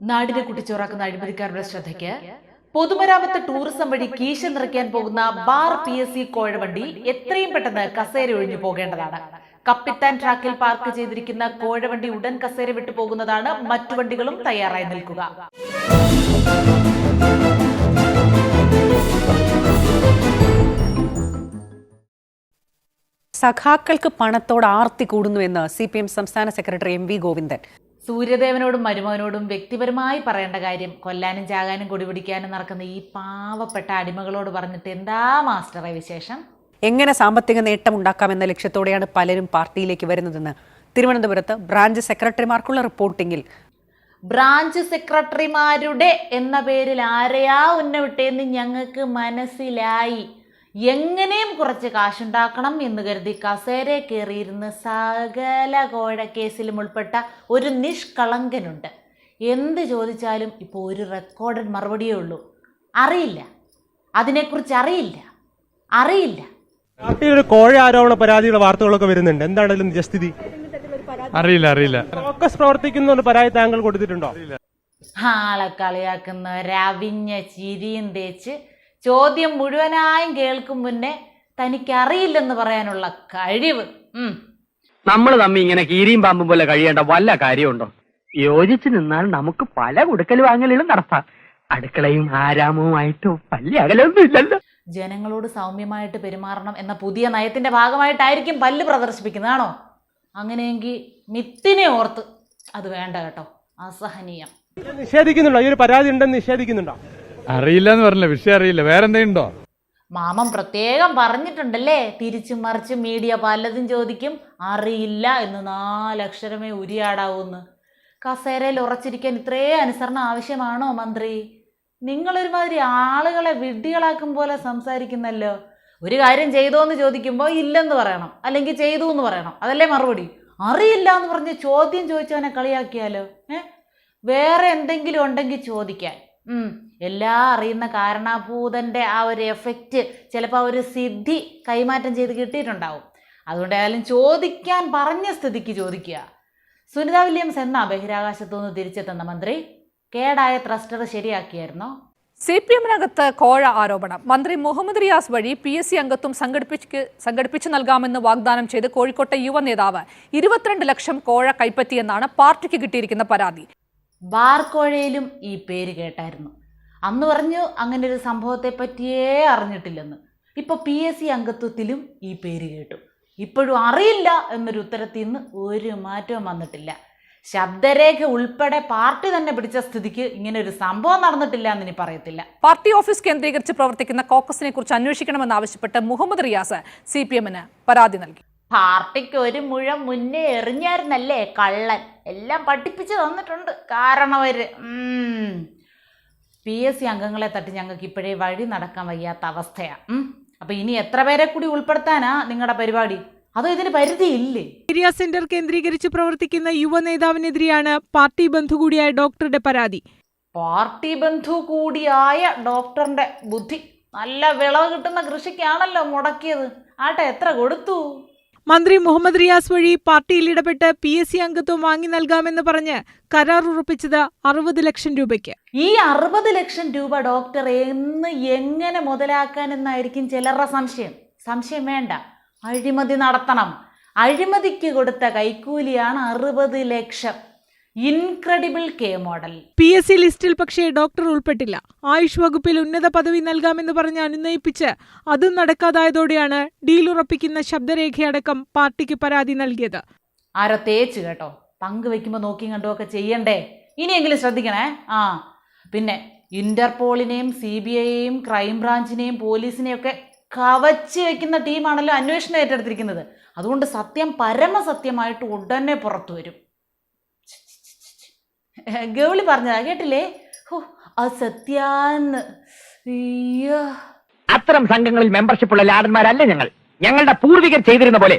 നാടിനെ കുട്ടിച്ചോറാക്കുന്ന അഴിമതിക്കാരുടെ ശ്രദ്ധയ്ക്ക് പൊതുമരാമത്ത് ടൂറിസം വഴി കീശ നിറയ്ക്കാൻ പോകുന്ന ബാർ പി എസ് സി കോഴവണ്ടി എത്രയും പെട്ടെന്ന് കസേര ഒഴിഞ്ഞു പോകേണ്ടതാണ്. കപ്പിത്താൻ ട്രാക്കിൽ പാർക്ക് ചെയ്തിരിക്കുന്ന കോഴവണ്ടി ഉടൻ കസേര വിട്ടു പോകുന്നതാണ് മറ്റു വണ്ടികളും തയ്യാറായി നിൽക്കുക. സഖാക്കൾക്ക് പണത്തോട് ആർത്തി കൂടുന്നുവെന്ന് സി പി എം സംസ്ഥാന സെക്രട്ടറി എം വി ഗോവിന്ദൻ. സൂര്യദേവനോടും മരുമകനോടും വ്യക്തിപരമായി പറയേണ്ട കാര്യം കൊല്ലാനും ചാകാനും കൊടിപിടിക്കാനും നടക്കുന്ന ഈ പാവപ്പെട്ട അടിമകളോട് പറഞ്ഞിട്ട് എന്താ മാസ്റ്ററെ വിശേഷം? എങ്ങനെ സാമ്പത്തിക നേട്ടം ഉണ്ടാക്കാമെന്ന ലക്ഷ്യത്തോടെയാണ് പലരും പാർട്ടിയിലേക്ക് വരുന്നതെന്ന് തിരുവനന്തപുരത്ത് ബ്രാഞ്ച് സെക്രട്ടറിമാർക്കുള്ള റിപ്പോർട്ടിംഗിൽ ബ്രാഞ്ച് സെക്രട്ടറിമാരുടെ എന്ന പേരിൽ ആരെയാ ഉന്നവിട്ടേന്ന് ഞങ്ങൾക്ക് മനസ്സിലായി. എങ്ങനെയും കുറച്ച് കാശുണ്ടാക്കണം എന്ന് കരുതി കസേര കയറിയിരുന്ന് സകല കോഴക്കേസിലും ഉൾപ്പെട്ട ഒരു നിഷ്കളങ്കനുണ്ട്. എന്ത് ചോദിച്ചാലും ഇപ്പോൾ ഒരു റെക്കോർഡഡ് മറുപടിയേ ഉള്ളൂ. അറിയില്ല. അതിനെക്കുറിച്ച് അറിയില്ല. അറിയില്ല. പാർട്ടിയിൽ ഒരു കോഴ ആരോപണ പരാതിയുടെ വാർത്തകളൊക്കെ വരുന്നുണ്ട്. എന്താണ് അതിൽ നിജസ്ഥിതി? അറിയില്ല അറിയില്ല. ഫോക്കസ് പ്രവർത്തിക്കുന്ന ഒരു പരാതി താങ്കൾ കൊടുത്തിട്ടുണ്ടോ? ആളെ കളിയാക്കുന്ന രവിഞ്ഞ ചിരിയും തേച്ച് ചോദ്യം മുഴുവനായും കേൾക്കും മുന്നേ തനിക്കറിയില്ലെന്ന് പറയാനുള്ള കഴിവ്. നമ്മൾ തമ്മി ഇങ്ങനെ കീരിയും പാമ്പും പോലെ കഴിയേണ്ട വല്ല കാര്യമുണ്ടോ? യോജിച്ചു നിന്നാൽ നമുക്ക് പല കൊടുക്കൽ വാങ്ങലുകളും നടത്താം. അടുക്കളയും ആരാമവുമായിട്ടോ പല്ലി അകലൊന്നും ഇല്ലല്ലോ. ജനങ്ങളോട് സൗമ്യമായിട്ട് പെരുമാറണം എന്ന പുതിയ നയത്തിന്റെ ഭാഗമായിട്ടായിരിക്കും പല്ല് പ്രദർശിപ്പിക്കുന്നതാണോ അങ്ങനെയെങ്കിൽ മിത്തിനെ ഓർത്ത് അത് വേണ്ട കേട്ടോ. അസഹനീയം. നിഷേധിക്കുന്നുണ്ടോ? ഈ ഒരു പരാതി ഉണ്ടെന്ന് നിഷേധിക്കുന്നുണ്ടോ? അറിയില്ല എന്ന് പറഞ്ഞില്ല? വിഷയം അറിയില്ല. വേറെ എന്തെങ്കിലും ഉണ്ടോ? മാമൻ പ്രത്യേകം പറഞ്ഞിട്ടുണ്ടല്ലേ? തിരിച്ചും മറിച്ചും മീഡിയ പലതും ചോദിക്കും. അറിയില്ല എന്ന് നാലക്ഷരമേ ഉരിയാടാവൂന്ന്. കസേരയിൽ ഉറച്ചിരിക്കാൻ ഇത്രേ അനുസരണം ആവശ്യമാണോ മന്ത്രി? നിങ്ങളൊരുമാതിരി ആളുകളെ വിഡ്ഢികളാക്കും പോലെ സംസാരിക്കുന്നല്ലോ. ഒരു കാര്യം ചെയ്തോ എന്ന് ചോദിക്കുമ്പോൾ ഇല്ലെന്ന് പറയണം. അല്ലെങ്കിൽ ചെയ്തു എന്ന് പറയണം. അതല്ലേ മറുപടി? അറിയില്ല എന്ന് പറഞ്ഞ് ചോദ്യം ചോദിച്ചവനെ കളിയാക്കിയാലോ? ഏ? വേറെ എന്തെങ്കിലും ഉണ്ടെങ്കിൽ ചോദിക്കാൻ. എല്ലാം അറിയുന്ന കാരണഭൂതന്റെ ആ ഒരു എഫക്റ്റ് ചിലപ്പോൾ ആ ഒരു സിദ്ധി കൈമാറ്റം ചെയ്ത് കിട്ടിയിട്ടുണ്ടാവും. അതുകൊണ്ട് ഏതായാലും ചോദിക്കാൻ പറഞ്ഞ സ്ഥിതിക്ക് ചോദിക്കുക. സുനിത വില്യംസ് എന്ന ബഹിരാകാശത്തു നിന്ന് തിരിച്ചെത്തുന്ന മന്ത്രി കേടായ ത്രസ്റ്റർ ശരിയാക്കിയായിരുന്നോ? സി പി എമ്മിനകത്ത് കോഴ ആരോപണം. മന്ത്രി മുഹമ്മദ് റിയാസ് വഴി പി എസ് സി അംഗത്വം സംഘടിപ്പിച്ച് സംഘടിപ്പിച്ചു നൽകാമെന്ന് വാഗ്ദാനം ചെയ്ത് കോഴിക്കോട്ടെ യുവ നേതാവ് ഇരുപത്തിരണ്ട് ലക്ഷം കോഴ കൈപ്പറ്റിയെന്നാണ് പാർട്ടിക്ക് കിട്ടിയിരിക്കുന്ന പരാതി. ബാർക്കോഴയിലും ഈ പേര് കേട്ടായിരുന്നു. അന്ന് പറഞ്ഞു അങ്ങനെ ഒരു സംഭവത്തെ പറ്റിയേ അറിഞ്ഞിട്ടില്ലെന്ന്. ഇപ്പോൾ പി എസ് സി അംഗത്വത്തിലും ഈ പേര് കേട്ടു. ഇപ്പോഴും അറിയില്ല എന്നൊരു ഉത്തരത്തിൽ നിന്ന് ഒരു മാറ്റവും വന്നിട്ടില്ല. ശബ്ദരേഖ ഉൾപ്പെടെ പാർട്ടി തന്നെ പിടിച്ച സ്ഥിതിക്ക് ഇങ്ങനെ ഒരു സംഭവം നടന്നിട്ടില്ല എന്ന് ഇനി പറയത്തില്ല. പാർട്ടി ഓഫീസ് കേന്ദ്രീകരിച്ച് പ്രവർത്തിക്കുന്ന കോക്കസിനെ കുറിച്ച് അന്വേഷിക്കണമെന്നാവശ്യപ്പെട്ട് മുഹമ്മദ് റിയാസ് സി പി എമ്മിന് പരാതി നൽകി. പാർട്ടിക്ക് ഒരു മുഴം മുന്നേ എറിഞ്ഞായിരുന്നല്ലേ കള്ളൻ? എല്ലാം പഠിപ്പിച്ചു തന്നിട്ടുണ്ട്. കാരണവര് പി എസ് സി അംഗങ്ങളെ തട്ടി ഞങ്ങൾക്ക് ഇപ്പോഴേ വഴി നടക്കാൻ വയ്യാത്ത അവസ്ഥയാണ് അപ്പോൾ അപ്പൊ ഇനി എത്ര പേരെ കൂടി ഉൾപ്പെടുത്താനാ നിങ്ങളുടെ പരിപാടി? അതോ ഇതിന് പരിധിയില്ലേ ഏരിയ സെന്റർ കേന്ദ്രീകരിച്ച് പ്രവർത്തിക്കുന്ന യുവ നേതാവിനെതിരെയാണ് പാർട്ടി ബന്ധു കൂടിയായ ഡോക്ടറുടെ പരാതി. പാർട്ടി ബന്ധു കൂടിയായ ഡോക്ടറിന്റെ ബുദ്ധി. നല്ല വിളവ് കിട്ടുന്ന കൃഷിക്കാണല്ലോ മുടക്കിയത്. ആട്ടെ എത്ര കൊടുത്തു? മന്ത്രി മുഹമ്മദ് റിയാസ് വഴി പാർട്ടിയിൽ ഇടപെട്ട് പി എസ് സി അംഗത്വം വാങ്ങി നൽകാമെന്ന് പറഞ്ഞ് കരാർ ഉറപ്പിച്ചത് അറുപത് ലക്ഷം രൂപയ്ക്ക്. ഈ അറുപത് ലക്ഷം രൂപ ഡോക്ടർ എന്ന് എങ്ങനെ മുതലാക്കാനെന്നായിരിക്കും ചിലരുടെ സംശയം. സംശയം വേണ്ട. അഴിമതി നടത്തണം. അഴിമതിക്ക് കൊടുത്ത കൈക്കൂലിയാണ് അറുപത് ലക്ഷം. Incredible K model. P S C ലിസ്റ്റിൽ പക്ഷേ ഡോക്ടർ ഉൾപ്പെട്ടില്ല. ആയുഷ് വകുപ്പിൽ ഉന്നത പദവി നൽകാമെന്ന് പറഞ്ഞ് അനുനയിപ്പിച്ച് അതും നടക്കാതായതോടെയാണ് ഡീൽ ഉറപ്പിക്കുന്ന ശബ്ദരേഖയടക്കം പാർട്ടിക്ക് പരാതി നൽകിയത്. ആരോ തേച്ച് കേട്ടോ. പങ്കുവെക്കുമ്പോൾ നോക്കി കണ്ടുമൊക്കെ ചെയ്യണ്ടേ? ഇനിയെങ്കിലും ശ്രദ്ധിക്കണേ. ആ. പിന്നെ ഇന്റർപോളിനെയും സി ബി ഐയെയും ക്രൈംബ്രാഞ്ചിനെയും പോലീസിനെയും ഒക്കെ കവച്ച് വെക്കുന്ന ടീമാണല്ലോ അന്വേഷണം ഏറ്റെടുത്തിരിക്കുന്നത്. അതുകൊണ്ട് സത്യം പരമസത്യമായിട്ട് ഉടനെ പുറത്തു വരും. ഗൗളി പറഞ്ഞതാ കേട്ടില്ലേ? ഹോ അത്തരം സംഘങ്ങളിൽ മെമ്പർഷിപ്പ് ഉള്ള ലാടന്മാരല്ല ഞങ്ങൾ. ഞങ്ങളുടെ പൂർവികർ ചെയ്തിരുന്ന പോലെ